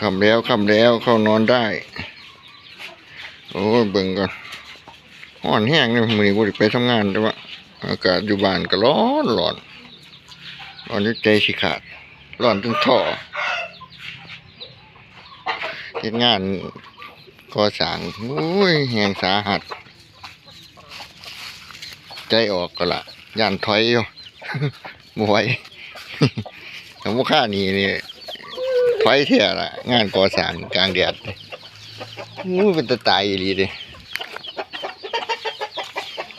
คำแล้วคำแล้วเข้านอนได้ โอ้ยเบิ่งก่อนห้อนแห้งเลยมือกูไปทำงานแต่ว่าอากาศอยู่บ้านก็ร้อนร้อนร้อนจนใจสิขาดร้อนจนท่อเฮ็ดงานก่อสร้างโอ้ยแหงสาหัส ใจออกก็ละย่านถอยอยู่บ่ไหวสมมุค่านี่นี่ ถอยเท่าละงานก่อสร้างกลางแดดมู้เป็นตะตายอีหลีเด้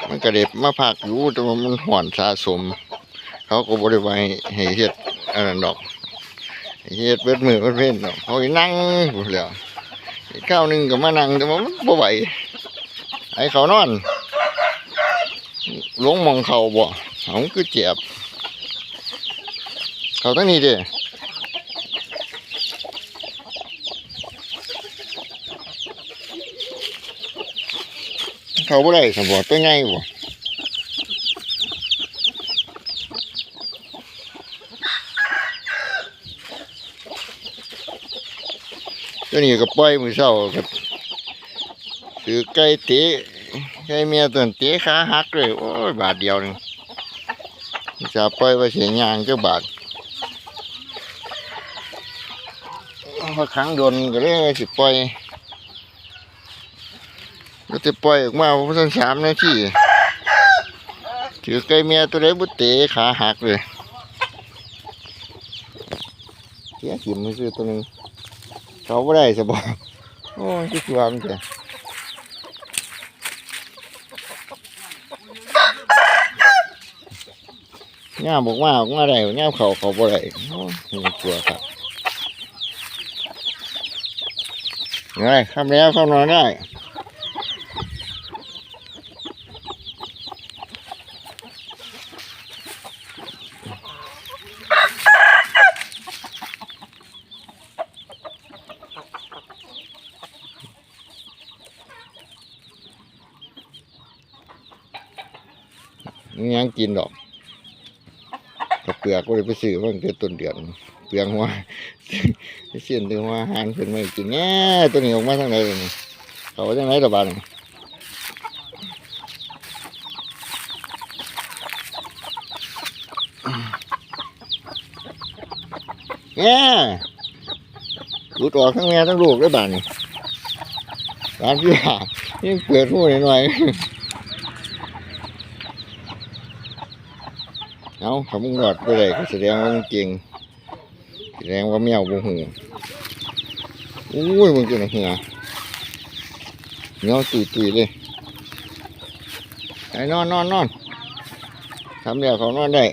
มันก็เด็บมาพักอยู่แต่ว่ามันห่อนสะสม เขาก็บริไว้ให้เฮ็ดอันนั้นดอกให้เฮ็ดเบิดมือเบิดเว้นดอกเขาให้นั่งพู้นแล้วข้าวหนึงก็มานั่งแต่ว่ามันบ่ไหวให้เขานอนลงมองเขาบ่เขาคือเจ็บเขาตั้งนี้เด้ เขาบ่ได้สมบ่ตัวใหญ่บ่ตัวนี้ก็ปล่อยมือเช้าก็ถือไก่เตะไก่เมียตัวนเตะขาหักเลยโอ้ยบาทเดียวนึงจะปล่อยไว้เสียยางเจ้าบาทพอครั้งโดนก็เลยสิปล่อย ก็จะปล่อยออกมาประมาณสามนาทีถือไก่เมียตัวใดบุเตะขาหักเลยเสียหิมมือซื้อตัวหนึงเขาไม่ได้สบายโอ้ยที่ตัวมันเถอะง่ามบอกว่าออกมาได้ง่าเขาเขาบ่ได้โอ้ยมันกลัวครับไงคำแล้วเข้านอนได้ มีหยังกินดอกกับเปลือกก็เลยไปซื้อมาตั้งแต่ต้นเดือนเปลืองหัวเสียนถึงว่าหานขึ้นไมากินแง่ตัวนี้ออกมาทางไหนเลยนี่เขาจังไหนระบาดนี่แง่รูดออกทั้งแม่ทั้งลูกได้บ้าดนี่ร้านพี่ว่ายังเปิดหูหน่อย เอาคำมึงอดไปเลยก็แสดงว่ามันเก่งแสดงว่าแมวบ่หูอุ้ยมึงจะไหนเหี่ยเงาตุยตุยเลยไอ้นอนนอนนอนทำเดี๋ยวเขานอนได้